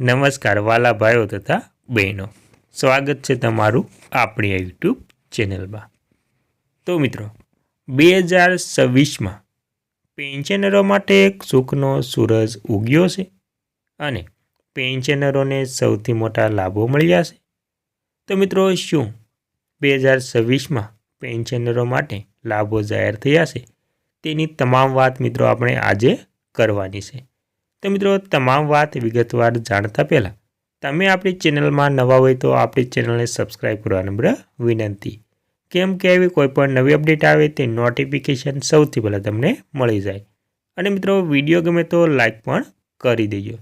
નમસ્કાર, વાલા ભાઈઓ તથા બહેનો. સ્વાગત છે તમારું આપણી યુટ્યુબ ચેનલમાં. તો મિત્રો, બે હજાર છવ્વીસમાં પેન્શનરો માટે એક સુખનો સૂરજ ઉગ્યો છે અને પેન્શનરોને સૌથી મોટા લાભો મળ્યા છે. તો મિત્રો, શું બે હજાર છવ્વીસમાં પેન્શનરો માટે લાભો જાહેર થયા છે? તેની તમામ વાત મિત્રો આપણે આજે કરવાની છે. તો મિત્રો, તમામ વાત વિગતવાર જાણતા પહેલાં, તમે આપણી ચેનલમાં નવા હોય તો આપણી ચેનલને સબસ્ક્રાઈબ કરવા નમ્ર વિનંતી. કેમ કે એવી કોઈપણ નવી અપડેટ આવે તે નોટિફિકેશન સૌથી પહેલાં તમને મળી જાય. અને મિત્રો, વીડિયો ગમે તો લાઈક પણ કરી દેજો.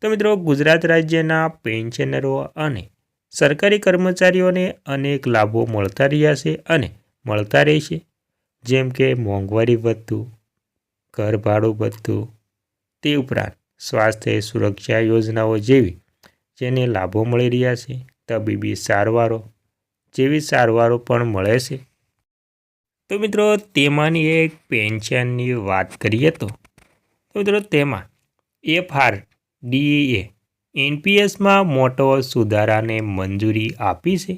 તો મિત્રો, ગુજરાત રાજ્યના પેન્શનરો અને સરકારી કર્મચારીઓને અનેક લાભો મળતા રહ્યા છે અને મળતા રહેશે જેમ કે મોંઘવારી વધતું ઘર ભાડું ભથ્થું તે ઉપરાંત સ્વાસ્થ્ય સુરક્ષા યોજનાઓ જેવી જેને લાભો મળી રહ્યા છે, તબીબી સારવારો જેવી સારવારો પણ મળે છે. તો મિત્રો, તેમાંની એક પેન્શનની વાત કરીએ તો મિત્રો તેમાં એફઆર ડીએ એનપીએસમાં મોટો સુધારાને મંજૂરી આપી છે.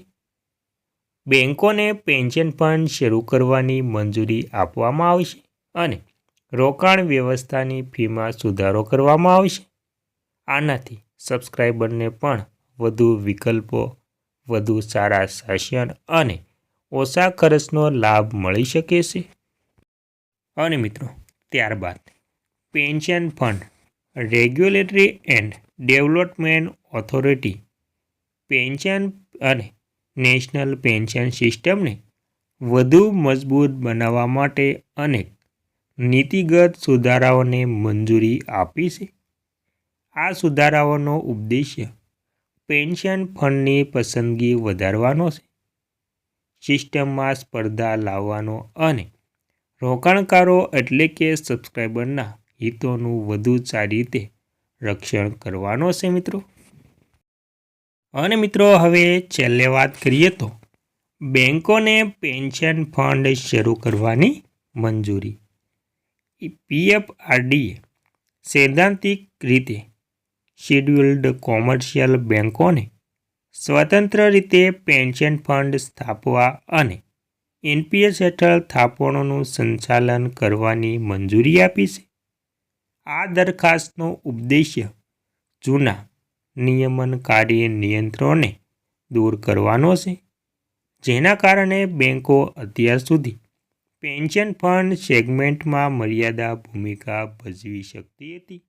બેન્કોને પેન્શન ફંડ શરૂ કરવાની મંજૂરી આપવામાં આવશે અને રોકાણ વ્યવસ્થાની ફીમાં સુધારો કરવામાં આવશે. આનાથી સબસ્ક્રાઈબરને પણ વધુ વિકલ્પો, વધુ સારા શાસન અને ઓછા ખર્ચનો લાભ મળી શકે છે. અને મિત્રો, ત્યારબાદ pension fund, regulatory and development authority, pension અને નેશનલ પેન્શન સિસ્ટમને વધુ મજબૂત બનાવવા માટે અને નીતિગત સુધારાઓને મંજૂરી આપી છે? આ સુધારાઓનો ઉદ્દેશ્ય પેન્શન ફંડની પસંદગી વધારવાનો છે. સિસ્ટમમાં સ્પર્ધા લાવવાનો અને રોકાણકારો એટલે કે સબસ્ક્રાઈબરના હિતોનું વધુ સારી રીતે રક્ષણ કરવાનો છે મિત્રો. અને મિત્રો, હવે છેલ્લે વાત કરીએ તો બેન્કોને પેન્શન ફંડ શરૂ કરવાની મંજૂરી. પીએફઆરડીએ સૈદ્ધાંતિક રીતે શેડ્યુલ્ડ કોમર્શિયલ બેન્કોને સ્વતંત્ર રીતે પેન્શન ફંડ સ્થાપવા અને એનપીએસ હેઠળ થાપણોનું સંચાલન કરવાની મંજૂરી આપી છે. આ દરખાસ્તનો ઉદ્દેશ્ય જૂના નિયમનકારી નિયંત્રણોને દૂર કરવાનો છે, જેના કારણે બેન્કો અત્યાર સુધી પેન્શન ફંડ સેગમેન્ટમાં મર્યાદા ભૂમિકા ભજવી શકતી હતી.